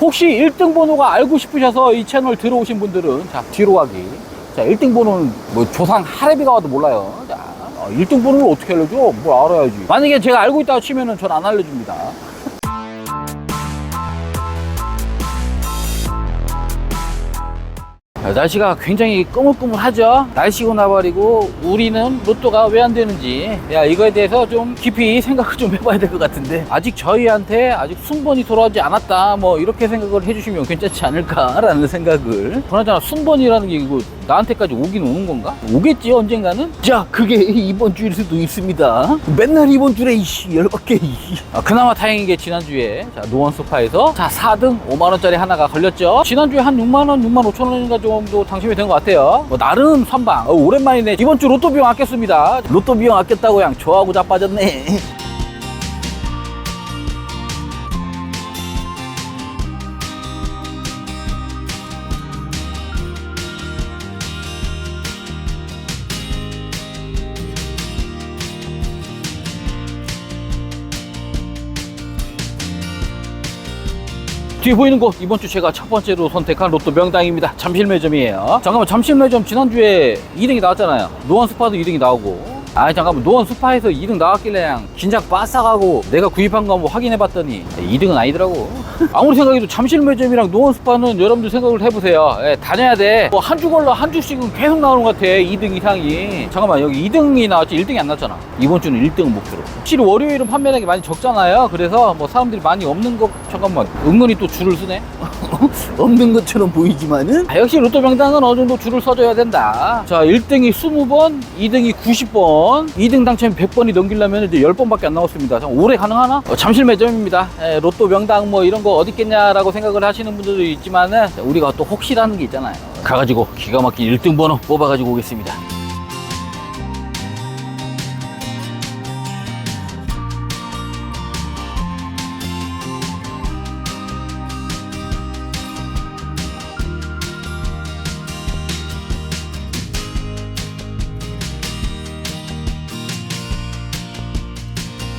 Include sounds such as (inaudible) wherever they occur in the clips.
혹시 1등 번호가 알고 싶으셔서 이 채널 들어오신 분들은 자 뒤로 가기. 자 1등 번호는 뭐 조상 할애비가 와도 몰라요. 자 1등 번호를 어떻게 알려줘? 뭘 알아야지. 만약에 제가 알고 있다고 치면은 전 안 알려줍니다 날씨가 굉장히 꾸물꾸물하죠? 날씨 고 나발이고 우리는 로또가 왜 안 되는지. 야 이거에 대해서 좀 깊이 생각을 좀 해봐야 될 것 같은데. 아직 저희한테 아직 순번이 돌아오지 않았다. 뭐 이렇게 생각을 해주시면 괜찮지 않을까라는 생각을. 그나저나 순번이라는 게 이거 나한테까지 오긴 오는 건가? 오겠지 언젠가는? 자 그게 (laughs) 이번 주일 수도 있습니다. 맨날 이번 주에 이씨. 열받게. (laughs) 아, 그나마 다행인 게 지난주에 자, 노원 소파에서 자 4등 5만원짜리 하나가 걸렸죠? 지난주에 한 6만원 6만 5천원인가 정도 당첨이 된 것 같아요. 뭐 나름 선방. 어, 오랜만이네. 이번 주 로또 비용 아꼈습니다. 로또 비용 아꼈다고 그냥 좋아하고 자빠졌네 (laughs) 뒤에 보이는 곳 이번 주 제가 첫 번째로 선택한 로또 명당입니다. 잠실 매점이에요. 잠깐만 잠실 매점 지난주에 2등이 나왔잖아요. 노원 스파도 2등이 나오고 아 잠깐만. 노원 스파에서 2등 나왔길래 그냥 긴장 바싹하고 내가 구입한 거 한번 확인해 봤더니 2등은 아니더라고. (laughs) 아무리 생각해도 잠실 매점이랑 노원 스파는 여러분들 생각을 해보세요. 예, 다녀야 돼뭐 한 주 걸러 한 주씩은 계속 나오는 것 같아 2등 이상이. 잠깐만 여기 2등이 나왔지? 1등이 안 나왔잖아. 이번 주는 1등을 목표로. 확실히 월요일은 판매량이 많이 적잖아요. 그래서 뭐 사람들이 많이 없는 것 잠깐만. 은근히 또 줄을 쓰네? (laughs) 없는 것처럼 보이지만은? 아, 역시 로또 명당은 어느 정도 줄을 서줘야 된다. 자 1등이 20번 2등이 90번 2등 당첨 100번이 넘기려면 이제 10번밖에 안 자, 올해 가능하나? 어, 잠실 매점입니다. 예, 로또 명당 뭐 이런 거 어디 있겠냐라고 생각을 하시는 분들도 있지만은 자, 우리가 또 혹시라는 게 있잖아요. 가가지고 기가 막힌 1등 번호 뽑아가지고 오겠습니다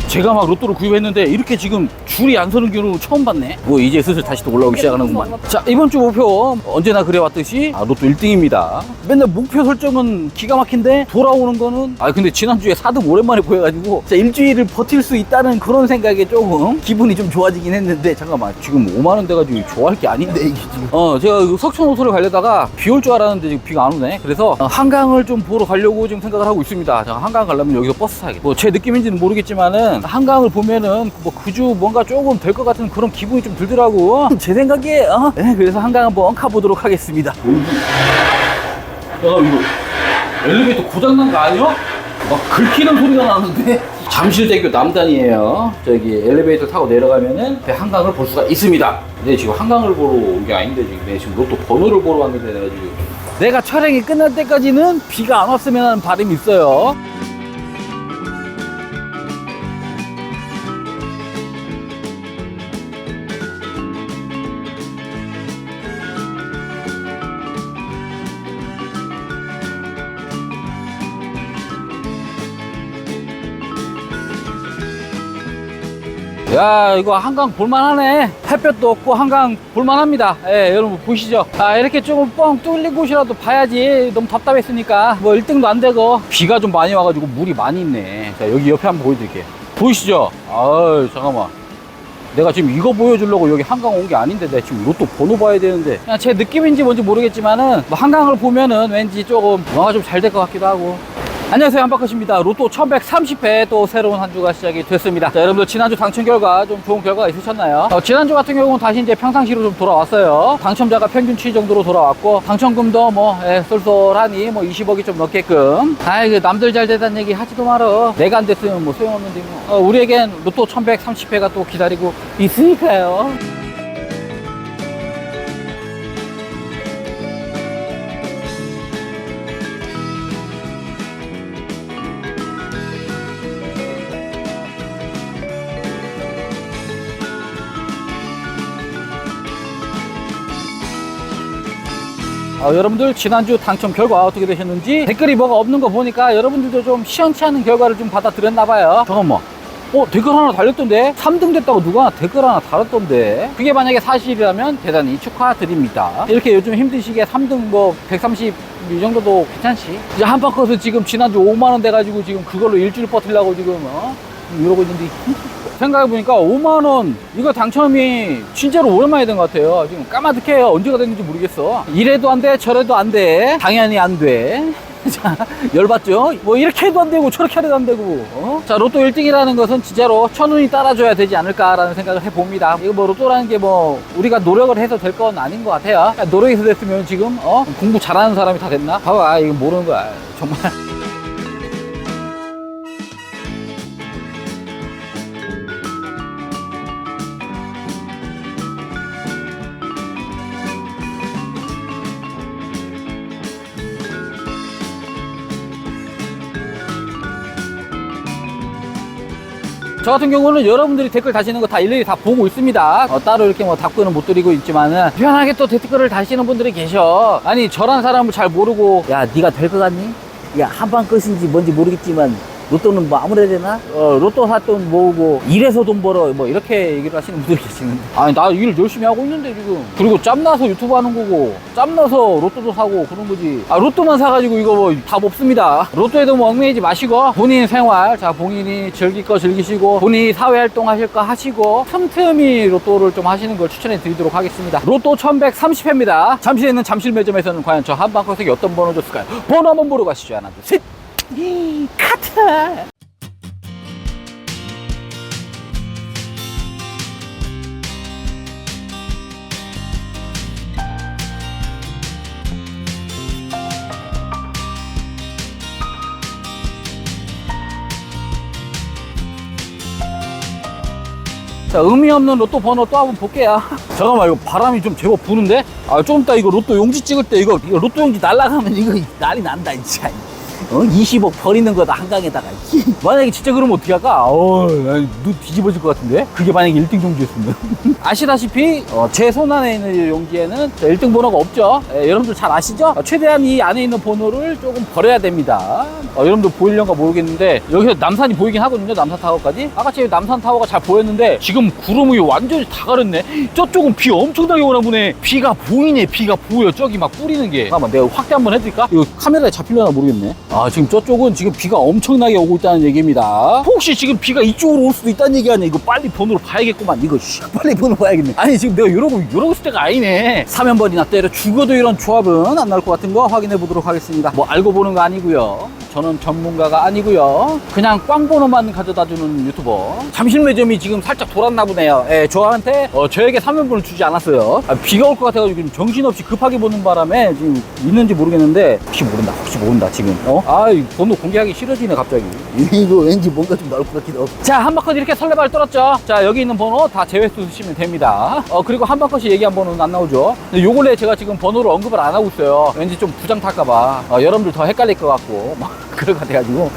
제가 막 로또를 구입했는데 이렇게 지금 줄이 안 서는 경우 처음 봤네. 뭐 이제 슬슬 다시 또 올라오기 시작하는구만. 자 이번 주 목표 언제나 그래왔듯이 아, 로또 1등입니다. 맨날 목표 설정은 기가 막힌데 돌아오는 거는 아 근데 지난주에 4등 오랜만에 보여가지고 자 일주일을 버틸 수 있다는 그런 생각에 조금 기분이 좀 좋아지긴 했는데 잠깐만 지금 5만 원 돼가지고 좋아할 게 아닌데 이게 지금. 어 제가 그 석촌 호수를 가려다가 비 올 줄 알았는데 지금 비가 안 오네. 그래서 어, 한강을 좀 보러 가려고 지금 생각을 하고 있습니다. 자 한강 가려면 여기서 버스 타야겠다. 뭐제 느낌인지는 모르겠지만은 한강을 보면은 뭐 그주 뭔가 조금 될 것 같은 그런 기분이 좀 들더라고. 제 생각에 어? 네, 그래서 한강 한번 가보도록 하겠습니다. 야 이거 엘리베이터 고장난 거 아니야? 막 긁히는 소리가 나는데 잠실대교 남단이에요 저기 엘리베이터 타고 내려가면은 그 한강을 볼 수가 있습니다 근데 지금 한강을 보러 온 게 아닌데 지금 내가 지금 로또 번호를 보러 왔는데 내가 지금 내가 촬영이 끝날 때까지는 비가 안 왔으면 하는 바람이 있어요 야 이거 한강 볼만하네. 햇볕도 없고 한강 볼만합니다. 예 여러분 보시죠. 아 이렇게 조금 뻥 뚫린 곳이라도 봐야지. 너무 답답했으니까. 뭐 1등도 안 되고. 비가 좀 많이 와가지고 물이 많이 있네. 자 여기 옆에 한번 보여드릴게요. 보이시죠? 아유 잠깐만. 내가 지금 이거 보여주려고 여기 한강 온 게 아닌데 내가 지금 로또 번호 봐야 되는데. 그냥 제 느낌인지 뭔지 모르겠지만은 뭐 한강을 보면은 왠지 조금 뭔가 좀잘 될 것 같기도 하고 안녕하세요. 한바컷입니다. 로또 1130회 또 새로운 한 주가 시작이 됐습니다. 자 여러분들 지난주 당첨 결과 좀 좋은 결과가 있으셨나요? 어, 지난주 같은 경우는 다시 이제 평상시로 좀 돌아왔어요. 당첨자가 평균치 정도로 돌아왔고 당첨금도 뭐 예, 쏠쏠하니 뭐 20억이 좀 넘게끔. 아이 그 남들 잘 되다는 얘기 하지도 말어 내가 안 됐으면 뭐 소용없는데 뭐 어, 우리에겐 로또 1130회가 또 기다리고 있으니까요 어, 여러분들 지난주 당첨 결과 어떻게 되셨는지 댓글이 뭐가 없는 거 보니까 여러분들도 좀 시원치 않은 결과를 좀 받아들였나 봐요. 잠깐만 어 댓글 하나 달렸던데? 3등 됐다고 누가 댓글 하나 달았던데? 그게 만약에 사실이라면 대단히 축하드립니다. 이렇게 요즘 시기에 3등 뭐 130 이 정도도 괜찮지? 이제 한바커스 지금 지난주 5만원 돼가지고 지금 그걸로 일주일 버틸라고 지금 어? 이러고 있는데 생각해보니까 5만원 이거 당첨이 진짜로 오랜만에 된 것 같아요. 지금 까마득해요. 언제가 됐는지 모르겠어. 이래도 안 돼 저래도 안 돼. 당연히 안돼. (laughs) 자, 열받죠? 뭐 이렇게 해도 안 되고 저렇게 해도 안 되고 어? 자 로또 1등이라는 것은 진짜로 천운이 따라줘야 되지 않을까라는 생각을 해봅니다. 이거 뭐 로또라는 게 뭐 우리가 노력을 해서 될 건 아닌 것 같아요. 노력해서 됐으면 지금 어? 공부 잘하는 사람이 다 됐나? 봐봐. 이거 모르는 거야. 정말 저 같은 경우는 여러분들이 댓글 다시는 거 다 일일이 다 보고 있습니다. 어, 따로 이렇게 뭐 답글은 못 드리고 있지만은 편하게 또 댓글을 다시는 분들이 계셔. 아니 저런 사람을 잘 모르고 야 네가 될 것 같니? 야 한방 끝인지 뭔지 모르겠지만 로또는 뭐 아무래도 되나? 어, 로또 샀돈 모으고 일해서 돈 벌어 뭐 이렇게 얘기를 하시는 분들이 계시는데. 아니 나 일 열심히 하고 있는데 지금. 그리고 짬나서 유튜브 하는 거고 짬나서 로또도 사고 그런 거지. 아 로또만 사가지고 이거 뭐 답 없습니다. 로또에도 뭐 얽매이지 마시고 본인 생활 자 본인이 즐길 거 즐기시고 본인이 사회활동 하실 거 하시고 틈틈이 로또를 좀 하시는 걸 추천해 드리도록 하겠습니다. 로또 1130회입니다. 잠실에 있는 잠실 매점에서는 과연 저 한방커색이 어떤 번호 줬을까요? 번호 한번 보러 가시죠 하나 둘셋! 이 카트 자, 의미 없는 로또 번호 또 한번 볼게요. (laughs) 잠깐만, 이거 바람이 좀 제법 부는데? 아, 좀 이따 이거 로또 용지 찍을 때 이거, 이거 로또 용지 날아가면 이거 난리 난다, 진짜. 어? 20억 버리는 거다, 한강에다가. (laughs) 만약에 진짜 그러면 어떻게 할까? 어, 눈 뒤집어질 것 같은데? 그게 만약에 1등 용지였으면. (laughs) 아시다시피, 어, 제 손 안에 있는 이 용지에는 1등 번호가 없죠? 예, 여러분들 잘 아시죠? 어, 최대한 이 안에 있는 번호를 조금 버려야 됩니다. 어, 여러분들 보이려는가 모르겠는데, 여기서 남산이 보이긴 하거든요, 남산 타워까지. 아까 제 남산 타워가 잘 보였는데, 지금 구름 이 완전히 다 가렸네. 저쪽은 비 엄청나게 오나 보네. 비가 보이네, 비가 보여. 저기 막 뿌리는 게. 잠깐만, 내가 확대 한번 해드릴까? 이거 카메라에 잡히려나 모르겠네. 아, 지금 저쪽은 지금 비가 엄청나게 오고 있다는 얘기입니다. 혹시 지금 비가 이쪽으로 올 수도 있다는 얘기 아니야? 이거 빨리 번호를 봐야겠구만. 이거 씨, (laughs) 빨리 번호 봐야겠네. 아니, 지금 내가 이러고, 이러고 있을 때가 아니네. 사면번이나 때려 죽어도 이런 조합은 안 나올 것 같은 거 확인해 보도록 하겠습니다. 뭐 알고 보는 거 아니고요. 저는 전문가가 아니고요. 그냥 꽝 번호만 가져다 주는 유튜버. 잠실 매점이 지금 살짝 돌았나 보네요. 예, 저한테 어, 저에게 3연분을 주지 않았어요. 아, 비가 올 것 같아가지고 지금 정신없이 급하게 보는 바람에 지금 있는지 모르겠는데 혹시 모른다. 혹시 모른다 지금. 어? 아, 이 번호 공개하기 싫어지네 갑자기. (laughs) 이거 왠지 뭔가 좀 나올 것 같기도 하고. 자, 한바컷 이렇게 설레발 떨었죠. 자, 여기 있는 번호 다 제외수 쓰시면 됩니다. 어, 그리고 한바컷이 얘기한 번호는 안 나오죠. 근데 요 근래 제가 지금 번호를 언급을 안 하고 있어요. 왠지 좀 부장 탈까봐. 어, 여러분들 더 헷갈릴 것 같고. 막 (laughs) 그럴 것 같아가지고.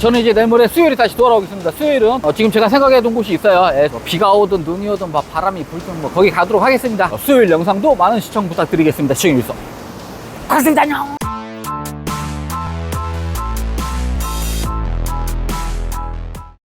저는 이제 내일모레 수요일에 다시 돌아오겠습니다. 수요일은 어, 지금 제가 생각해둔 곳이 있어요. 예, 뭐 비가 오든 눈이 오든 막 바람이 불든 뭐 거기 가도록 하겠습니다. 어, 수요일 영상도 많은 시청 부탁드리겠습니다. 시청해주셔서 고맙습니다. 안녕.